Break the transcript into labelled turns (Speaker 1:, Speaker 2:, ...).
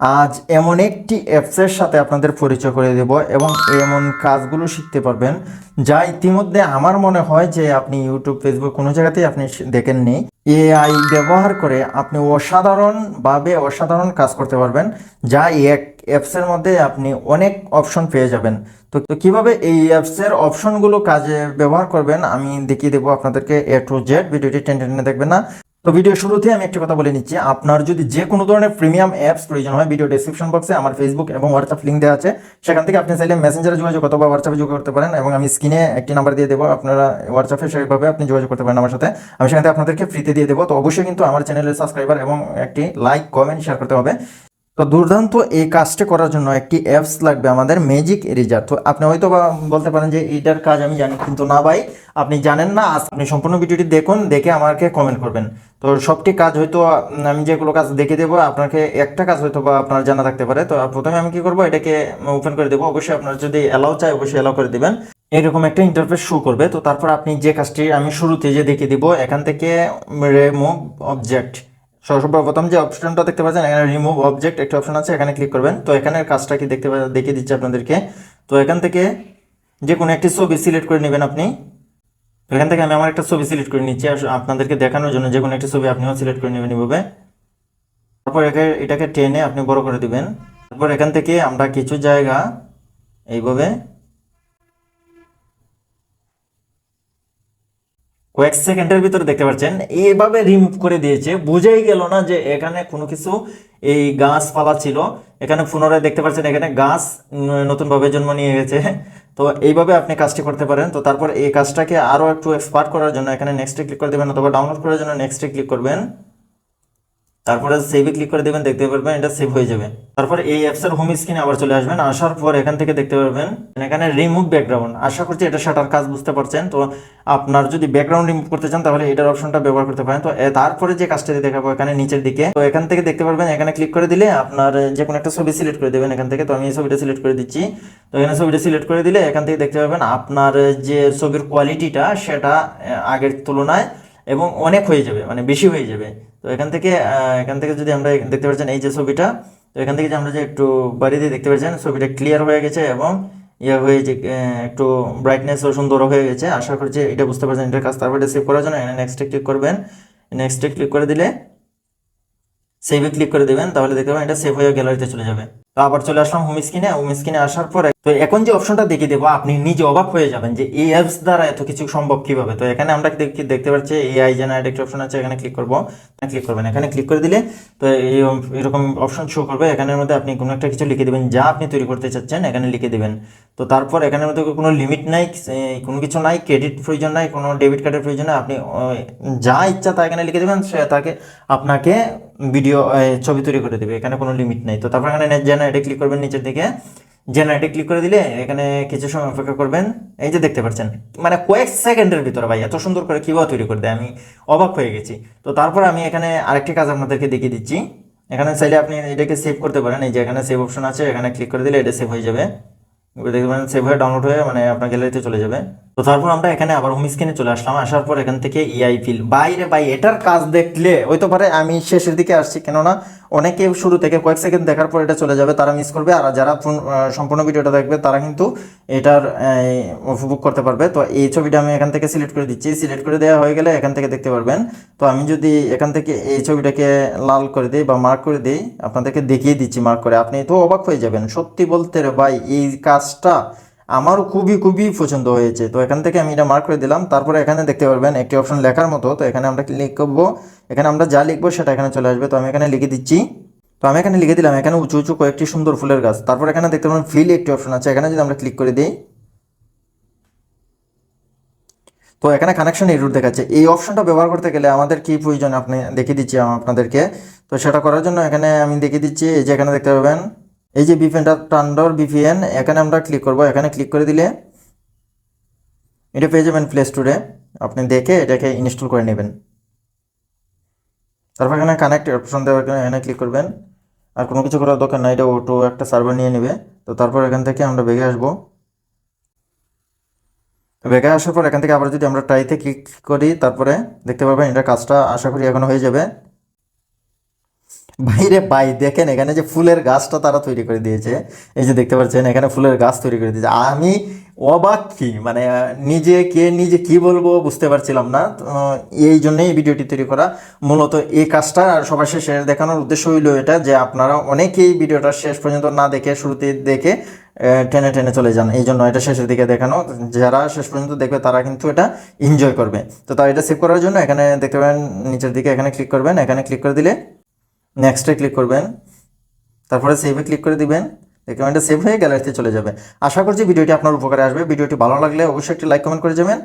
Speaker 1: আজ এমন একটি অ্যাপসের সাথে আপনাদের পরিচয় করে দেব এবং এমন কাজগুলো শিখতে পারবেন যা ইতিমধ্যে আমার মনে হয় যে আপনি ইউটিউব ফেসবুক কোনো জায়গাতেই আপনি দেখেননি। এআই ব্যবহার করে আপনি অসাধারণভাবে অসাধারণ কাজ করতে পারবেন, যা এক অ্যাপসের মধ্যে আপনি অনেক অপশন পেয়ে যাবেন। তো তো কীভাবে এই অ্যাপসের অপশনগুলো কাজে ব্যবহার করবেন আমি দেখিয়ে দেবো আপনাদেরকে। এ টু জেড ভিডিওটি টেনে টেনে দেখবেন না। তো ভিডিও শুরুতে আমি একটা কথা বলে নিচ্ছি। আপনার যদি যে কোনো ধরনের প্রিমিয়াম অ্যাপস প্রয়োজন হয় ভিডিও ডিসক্রিপশন বক্সে আমার ফেসবুক এবং হোয়াটসঅ্যাপ লিঙ্ক দেওয়া আছে। সেখান থেকে আপনি চাইলে মেসেঞ্জারে যোগাযোগ অথবা হোয়াটসঅ্যাপে যোগাযোগ করতে পারেন এবং আমি স্ক্রিনে একটি নাম্বার দিয়ে দেবো। আপনারা হোয়াটসঅ্যাপে সেইভাবে আপনি যোগাযোগ করতে পারেন আমার সাথে। আমি সেখান থেকে আপনাদেরকে ফ্রিতে দিয়ে দেবো। তো অবশ্যই কিন্তু আমার চ্যানেলের সাবস্ক্রাইবার এবং একটি লাইক কমেন্ট শেয়ার করতে হবে। তো দুর্দান্ত এই কাজটা করার জন্য একটি অ্যাপস লাগবে আমাদের ম্যাজিক এরিজার তো আপনি হয়তো বলতে পারেন যে এইটার কাজ আমি জানি, কিন্তু না ভাই, আপনি জানেন না আপনি সম্পূর্ণ ভিডিওটি দেখুন, দেখে আমাকে কমেন্ট করবেন। তো সবটি কাজ হয়তো আমি যেগুলো কাজ দেখে দেবো, আপনাকে একটা কাজ হয়তো বা আপনার জানা থাকতে পারে। তো প্রথমে আমি কি করব, এটাকে ওপেন করে দেবো। অবশ্যই আপনার যদি অ্যালাউ চাই অবশ্যই অ্যালাউ করে দেবেন। এরকম একটা ইন্টারফেস শো করবে। তো তারপর আপনি যে কাজটি আমি শুরুতে যে দেখিয়ে দিব, এখান থেকে রিমুভ অবজেক্ট সর্বপ্রথম যে অপশনটা দেখতে পাচ্ছেন, এখানে রিমুভ অবজেক্ট একটা অপশন আছে, এখানে ক্লিক করবেন। তো এখানের কাজটা কি দেখতে দেখিয়ে দিচ্ছি আপনাদেরকে। তো এখান থেকে যে কোনো একটি ছবি সিলেক্ট করে নেবেন আপনি। এখান থেকে আমি আমার একটা ছবি সিলেক্ট করে নিচ্ছি আপনাদেরকে দেখানোর জন্য যে কোনো একটি ছবি আপনিও সিলেক্ট করে নেবেন এভাবে। তারপর একে- এটাকে টেনে আপনি বড় করে দিবেন। তারপর এখান থেকে আমরা কিছু জায়গা এইভাবে কয়েক সেকেন্ডের ভিতরে দেখতে পাচ্ছেন এইভাবে রিমুভ করে দিয়েছে। বুঝেই গেল না যে এখানে কোনো কিছু এই গাছপালা ছিল। এখানে পুনরায় দেখতে পাচ্ছেন, এখানে গাছ নতুনভাবে জন্ম নিয়ে গেছে। তো এইভাবে আপনি কাজটি করতে পারেন। তো তারপর এই কাজটাকে আরও একটু এক্সপার্ট করার জন্য এখানে নেক্সটে ক্লিক করে দেবেন অথবা ডাউনলোড করার জন্য নেক্সটে ক্লিক করবেন। তারপরে সেভে ক্লিক করে দেবেন, দেখতে পারবেন এটা সেভ হয়ে যাবে। তারপর এই অ্যাপসের হোম স্ক্রিনে আবার চলে আসবেন, আসার পর এখান থেকে দেখতে পারবেন, এখানে রিমুভ ব্যাকগ্রাউন্ড আশা করছি এটা সেটার কাজ বুঝতে পারছেন। তো আপনার যদি ব্যাকগ্রাউন্ড রিমুভ করতে চান, তাহলে এটার অপশনটা ব্যবহার করতে পারেন। তো তারপরে যে কাজটা দেখাবো এখানে নিচের দিকে, তো এখান থেকে দেখতে পারবেন, এখানে ক্লিক করে দিলে আপনার যে কোনো একটা ছবি সিলেক্ট করে দেবেন এখান থেকে। তো, আমি এই ছবিটা সিলেক্ট করে দিচ্ছি। তো, এখানে ছবিটা সিলেক্ট করে দিলে এখান থেকে দেখতে পাবেন আপনার যে ছবির কোয়ালিটিটা সেটা আগের তুলনায় এবং অনেক হয়ে যাবে মানে বেশি হয়ে যাবে। তো এখান থেকে এখান থেকে যদি আমরা দেখতে পাচ্ছেন এই যে ছবিটা, তো এখান থেকে যে আমরা যে একটু বাড়িয়ে দিয়ে দেখতে পাচ্ছেন, ছবিটা ক্লিয়ার হয়ে গেছে এবং ইয়ে হয়ে যে একটু ব্রাইটনেসও সুন্দর হয়ে গেছে। আশা করছি এটা বুঝতে পারছেন এটার কাজ তারপরে সেভ করার জন্য এখানে নেক্সটে ক্লিক করবেন। নেক্সটে ক্লিক করে দিলে সেভে ক্লিক করে দেবেন, তাহলে দেখতে পাবেন এটা সেভ হয়ে গ্যালারিতে চলে যাবে। তো আবার চলে আসলাম হোম স্ক্রিনে হোম স্ক্রিনে আসার পরে তো এখন যে অপশনটা দেখিয়ে দেবো, আপনি নিজে অবাক হয়ে যাবেন যে এই অ্যাপস দ্বারা এত কিছু সম্ভব কীভাবে? তো এখানে আমরা দেখি, দেখতে পাচ্ছি এআই জেনারেট একটা অপশন আছে, এখানে ক্লিক করব। ক্লিক করবেন এখানে ক্লিক করে দিলে তো এই এরকম অপশন শো করবে। এখানের মধ্যে আপনি কোনো একটা কিছু লিখে দেবেন, যা আপনি তৈরি করতে চাচ্ছেন, এখানে লিখে দেবেন। তো তারপর এখানের মধ্যে কোনো লিমিট নাই কোনো কিছু নাই ক্রেডিট প্রয়োজন নাই, কোনো ডেবিট কার্ডের প্রয়োজন নাই। আপনি যা ইচ্ছা তা এখানে লিখে দেবেন, সে তাকে আপনাকে ভিডিও ছবি তৈরি করে দেবে, এখানে কোনো লিমিট নেই। তো তারপর এখানে জেনারেটে ক্লিক করবেন নিচের দিকে। জেনারেটে ক্লিক করে দিলে এখানে কিছু সময় অপেক্ষা করবেন। এই যে দেখতে পাচ্ছেন মানে কয়েক সেকেন্ডের ভিতরে ভাই, এত সুন্দর করে কীভাবে তৈরি করে দেয়, আমি অবাক হয়ে গেছি। তো তারপর আমি এখানে আরেকটি কাজ আপনাদেরকে দেখিয়ে দিচ্ছি। এখানে চাইলে আপনি এটাকে সেভ করতে পারেন। এই যে এখানে সেভ অপশন আছে, এখানে ক্লিক করে দিলে এটা সেভ হয়ে যাবে। দেখবেন সেভ হয়ে ডাউনলোড হয়ে মানে আপনার গ্যালারিতে চলে যাবে। তো তারপর আমরা এখানে আবার হোম স্ক্রিনে চলে আসলাম। আসার পর এখান থেকে ইআই ফিল বাইরে ভাই, এটার কাজ দেখলে হয়তো পারে আমি শেষের দিকে আসছি। কেননা অনেকে শুরু থেকে কয়েক সেকেন্ড দেখার পর এটা চলে যাবে, তারা মিস করবে। আর যারা সম্পূর্ণ ভিডিওটা দেখবে, তারা কিন্তু এটার উপভোগ করতে পারবে। তো এই ছবিটা আমি এখান থেকে সিলেক্ট করে দিচ্ছি। সিলেক্ট করে দেওয়া হয়ে গেলে এখান থেকে দেখতে পারবেন। তো আমি যদি এখান থেকে এই ছবিটাকে লাল করে দিই বা মার্ক করে দিই, আপনাদেরকে দেখিয়ে দিচ্ছি মার্ক করে। আপনি তো অবাক হয়ে যাবেন। সত্যি বলতে রে ভাই, এই কাজটা আমারও খুবই খুবই পছন্দ হয়েছে। তো এখান থেকে আমি এটা মার্ক করে দিলাম। তারপরে এখানে দেখতে পারবেন একটি অপশন লেখার মতো। তো এখানে আমরা ক্লিক করব। এখানে আমরা যা লিখব সেটা এখানে চলে আসবে। তো আমি এখানে লিখে দিচ্ছি। তো আমি এখানে লিখে দিলাম, এখানে উঁচু উঁচু কয়েকটি সুন্দর ফুলের গাছ। তারপর এখানে দেখতে পাবেন ফিল একটি অপশন আছে। এখানে যদি আমরা ক্লিক করে দিই। তো এখানে কানেকশন এরর দেখাচ্ছে। এই অপশনটা ব্যবহার করতে গেলে আমাদের কি প্রয়োজন? আপনি দেখিয়ে দিচ্ছি আপনাদেরকে। তো সেটা করার জন্য এখানে আমি দেখিয়ে দিচ্ছি। এই যে এখানে দেখতে পাবেন এই যে বিপিএনটা টান্ডর বিপিএন এখানে আমরা ক্লিক করব। এখানে ক্লিক করে দিলে এটা পেয়ে যাবেন প্লে স্টোরে আপনি দেখে এটাকে ইনস্টল করে নেবেন। তারপর এখানে কানেক্ট অপশন দেওয়ার জন্য এখানে ক্লিক করবেন। আর কোনো কিছু করার দরকার নাই, এটা অটো একটা সার্ভার নিয়ে নেবে। তো তারপর এখান থেকে আমরা বেগে আসব। বেগে আসার পর এখান থেকে আবার যদি আমরা ট্রাইতে ক্লিক করি, তারপরে দেখতে পাবেন এটা কাজটা আশা করি এখন হয়ে যাবে। বাইরে বাই দেখেন এখানে যে ফুলের গাছটা তারা তৈরি করে দিয়েছে, এই যে দেখতে পাচ্ছেন এখানে ফুলের গাছ তৈরি করে দিয়েছে। আমি অবাক কি মানে নিজে কে নিজে কি বলব বুঝতে পারছিলাম না। এই জন্যই ভিডিওটি তৈরি করা। মূলত এই কাজটা আর সবার শেষে দেখানোর উদ্দেশ্য হইল এটা যে আপনারা অনেকেই ভিডিওটা শেষ পর্যন্ত না দেখে শুরুতে দেখে টেনে টেনে চলে যান। এই জন্য এটা শেষের দিকে দেখানো। যারা শেষ পর্যন্ত দেখবে তারা কিন্তু এটা এনজয় করবে। তো তাই এটা সেভ করার জন্য এখানে দেখতে পাবেন, নিচের দিকে এখানে ক্লিক করবেন। এখানে ক্লিক করে দিলে নেক্সটে ক্লিক করবেন, তারপরে সেভে ক্লিক করে দিবেন এটা সেভ হয়ে গ্যালারিতে চলে যাবে। আশা করছি ভিডিওটি আপনার উপকারে আসবে। ভিডিওটি ভালো লাগলে অবশ্যই একটি লাইক কমেন্ট করে যাবেন।